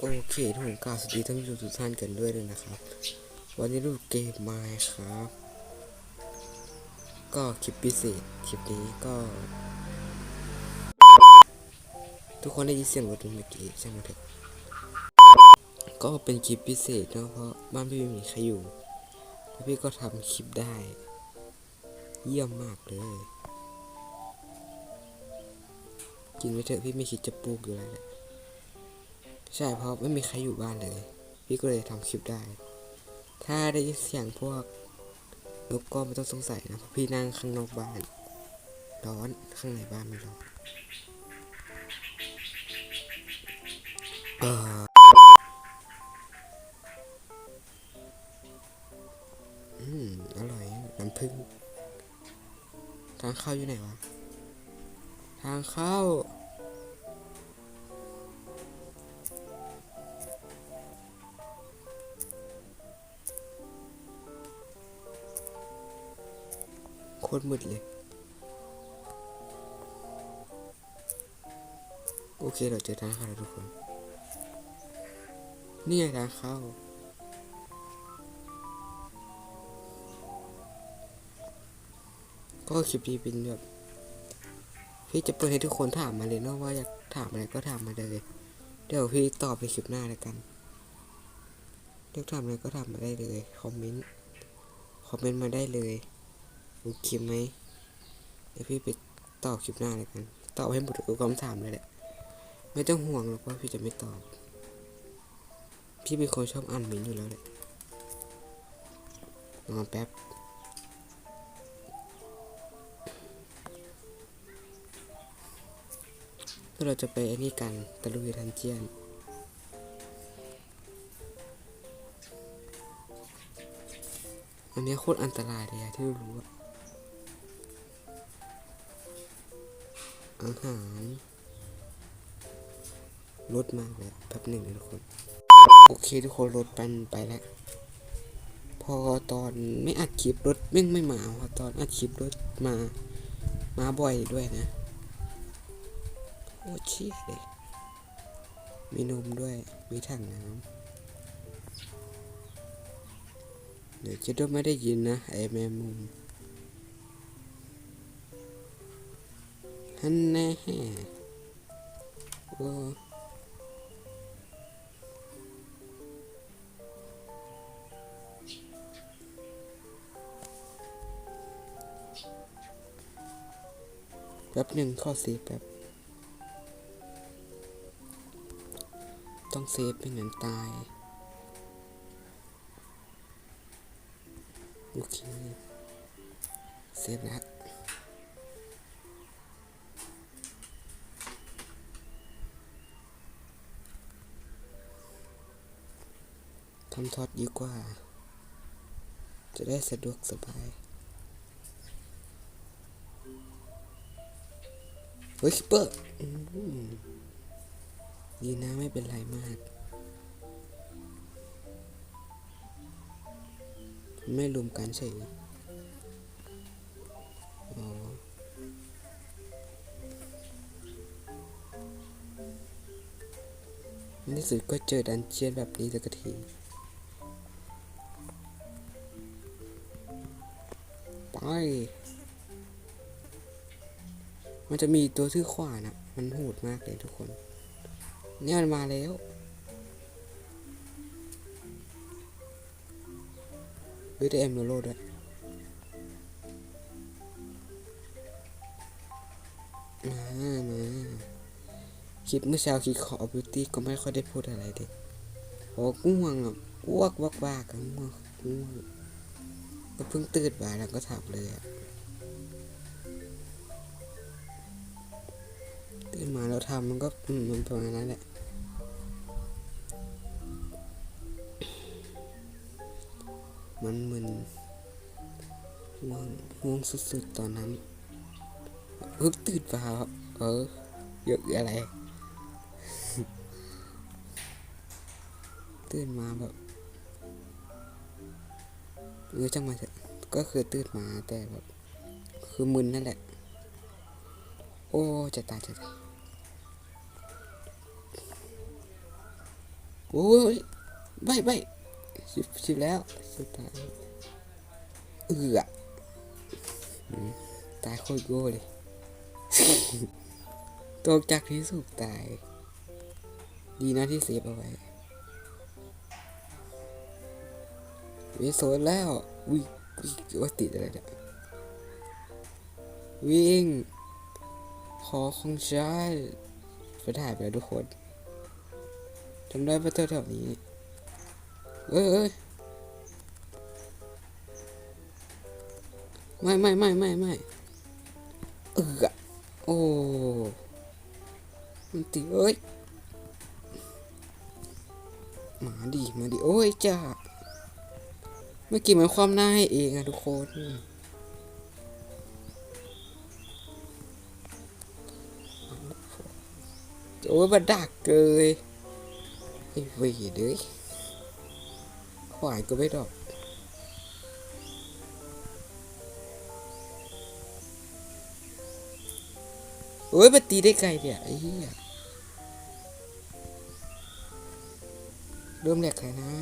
โอเคทุกคนกล่าวสวัสดีท่านผู้ชมทุกท่านกันด้วยเลยนะครับ วันนี้รูปเกมมาครับ ก็คลิปพิเศษคลิปนี้ก็ ทุกคนได้ยินเสียงรถเมื่อกี้ใช่ไหมเถอะก็เป็นคลิปพิเศษเนอะเพราะบ้านพี่ไม่มีใครอยู่แล้วพี่ก็ทำคลิปได้ เยี่ยมมากเลยกินไปเถอะพี่ไม่คิดจะปลูกอยู่แล้วแหละ ใช่เพราะไม่มีใครอยู่บ้านเลย พี่ก็เลยทำคลิปได้ ถ้าได้ยินเสียงพวกนกก็ไม่ต้องสงสัยนะเพราะพี่นั่งข้างนอกบ้านร้อนข้างในบ้านไม่ร้อนเอออืมอร่อยน้ำผึ้งทางเข้าอยู่ไหนวะ ทางเข้า โคตรมืดเลย โอเคเราเจอทางเข้าแล้วทุกคน นี่ไงทางเข้า ก็คลิปนี้เป็นแบบพี่จะเปิดให้ทุกคนถามมาเลยเนาะว่าอยากถามอะไรก็ถามมาเลย เดี๋ยวพี่ตอบในคลิปหน้าแล้วกันเดี๋ยวถามอะไรก็ถามมาได้เลย คอมเมนต์ คอมเมนต์มาได้เลย โอเคไหมเดี๋ยวพี่ไปตอบคลิปหน้าเลยกันตอบให้หมดทุกคำถามเลยแหละไม่ต้องห่วงหรอกว่าพี่จะไม่ตอบ พี่เป็นคนชอบอ่านเมนต์อยู่แล้วแหละรอแป๊บเพื่อเราจะไปไอ้นี่กันตะลุยทันเจียนอันนี้โคตรอันตรายเลยอะที่รู้อะ อาหารรถมาแล้วแป๊บหนึ่งนะทุกคน โอเคทุกคนรถปันไปแล้ว พอตอนไม่อัดคลิปรถไม่งไม่มาพอตอนอัดคลิปรถมา มาบ่อยด้วยนะ โอ้ชีสเลยมีนมด้วย มีถังน้ำเดี๋ยวจะต้องไม่ได้ยินนะ ไอแมงมุม ฮันแน่โอ้แป๊บหนึ่งข้อเซฟแป๊บ ต้องเซฟไม่งั้นตาย โอเค เซฟแล้ว ทำทอดดีกว่า จะได้สะดวกสบาย เฮ้ยคิปเปอร์ดีนะไม่เป็นไรมาก ไม่รวมกันเฉยอ๋อในที่สุดก็เจอดันเจียนแบบนี้สักที ไปมันจะมีตัวชื่อขวานอะมันโหดมากเลยทุกคน เนี่ยมันมาแล้ว เฮ้ยได้เอ็มโนโลด้วยมามาคลิปเมื่อเช้าคลิปขอบิวตี้ก็ไม่ค่อยได้พูดอะไรด็กโอ้ง่วงอะอ้วกวักวากกันง่วงง่วง ก็เพิ่งตื่นมาแล้วก็ถามเลยอะตื่นมาแล้วทำมันก็มันประมาณนั้นแหละมันเหมือนง่วงง่วงสุดๆตอนนั้นเพิ่งตื่นมาครับเออเยอะอะไร ตื่นมาแบบ เออจังมาเถอะก็คือตื่นมาแต่แบบคือมึนนั่นแหละ โอ้จะตายจะตายโอ้ยใบใบชิบชิบแล้วสุดท้ายเอือตายโคตรโง่เลยตกจากที่สูบตาย ดีนะที่เซฟเอาไว้ วิโซนแล้ววิ่งวิ่งว่าติดอะไรเนี่ยวิ่งขอของฉันไปถ่ายไปทุกคนทำได้ปะแถวนี้เอ้ยเอ้ยไม่ไม่ไม่ไม่ไม่เออโอ้มันติเอ้ยมาดิมาดิโอ้ยจ้า เมื่อกี้มันความหน้าให้เองอะทุกคนโอ้ยมาดักเลยไอ้เวรเด้ยขวายก็ไม่ดอกโอ้ยมันตีได้ไกลเนี่ยไอ้เหี้ยเริ่มแหลกเลยนะ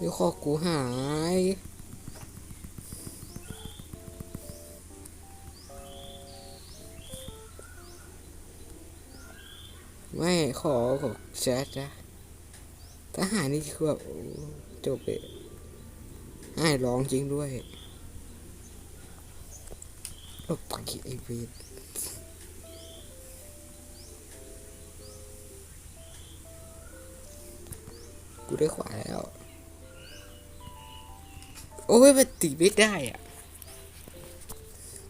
เดี๋ยวคอกูหาย ไม่ขอขอแชทจ้ะทหารนี่คือแบบจบเลยให้ร้องจริงด้วยลบปักไอเวนกูได้ขวาแล้ว โอ้ยมันตีไม่ได้อะ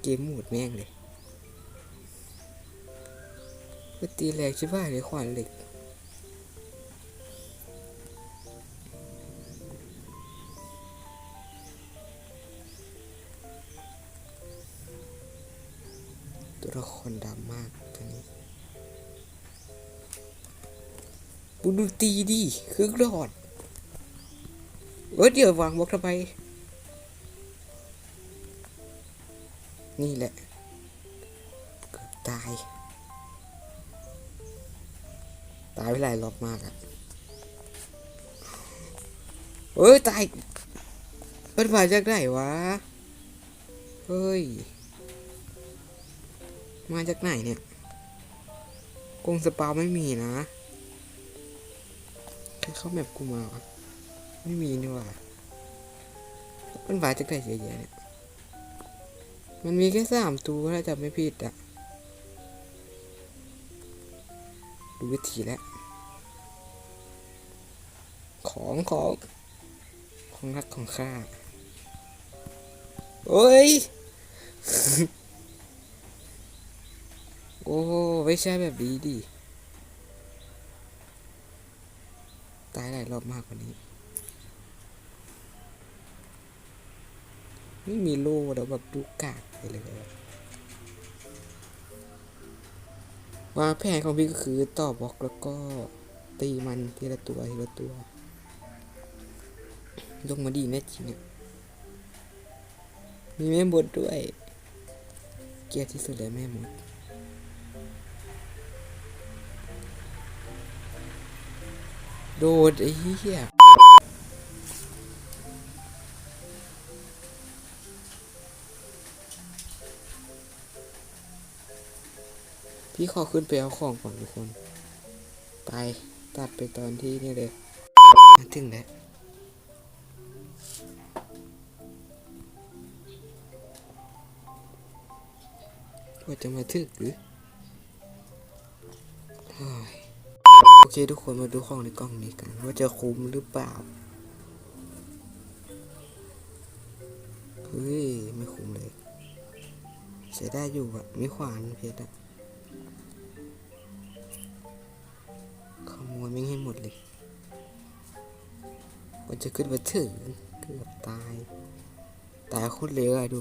เกมหมดแม่งเลยไปตีแรงใช่ป่ะในขวานเหล็กตัวละครดำมากตัวนี้บุดูตีดิครึ่งหลอดเออเดี๋ยววางบล็อกทำไม นี่แหละ เกือบตาย ตายไปหลายรอบมากอะเอ้ย ตายมันมาจากไหนวะ เฮ้ย มาจากไหนเนี่ยกงสปาไม่มีนะใครเข้าแมปกูมาวะ ไม่มีนี่ว่ามันมาจากไหนเยอะแยะเนี่ย มันมีแค่สามตัวถ้าจำไม่ผิดอะดูวิธีแล้ว ของของของรักของข้า โอ้ย โอ้ไม่ใช่แบบนี้ดิ ตายหลายรอบมากกว่านี้ ไม่มีโล่แล้วแบบดูกากไปเลยวาแผนของพี่ก็คือต่อบล็อกแล้วก็ตีมันทีละตัวทีละตัวลงมาดีแน่จริงเนี่ยมีแม่มดด้วย เกียดที่สุดเลยแม่มดโดดไอ้เหี้ย พี่ขอขึ้นไปเอาของก่อนทุกคน ไปตัดไปตอนที่นี่เลยมาถึงแล้วว่าจะมาถึกหรือโอเคทุกคนมาดูของในกล่องนี้กันว่าจะคุ้มหรือเปล่า เฮ้ย ไม่คุ้มเลยใช้ได้อยู่อะมีขวานเพชรอะ ขโมยไม่ให้หมดเลยมันจะขึ้นมาถึงเกือบตาย ตายโคตรเร็วอะดู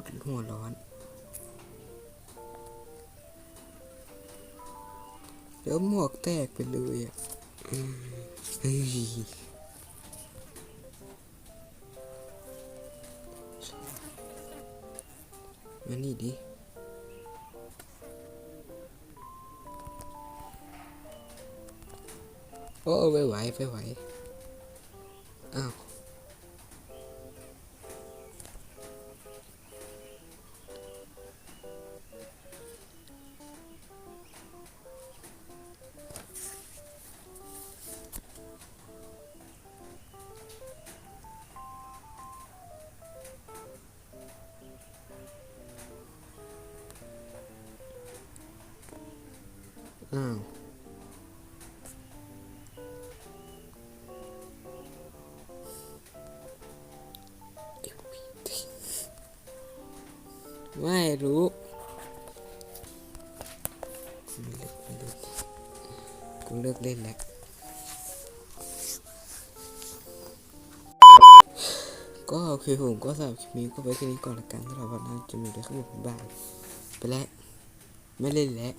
ตรหัวร้อน เดี๋ยวหมวกแตกไปเลยอะมานี่ดิโอ้ไม่ไหวไม่ไหว อ้าวไม่รู้ไม่เลิกเล่นกูเลิกเล่นแล้วก็โอเคผมก็สำหรับคลิปนี้ก็ไว้แค่นี้ก่อนละกันสำหรับวันนี้จะมีอะไรขึ้นมาบ้างไปแล้ว ไม่เล่นแล้ว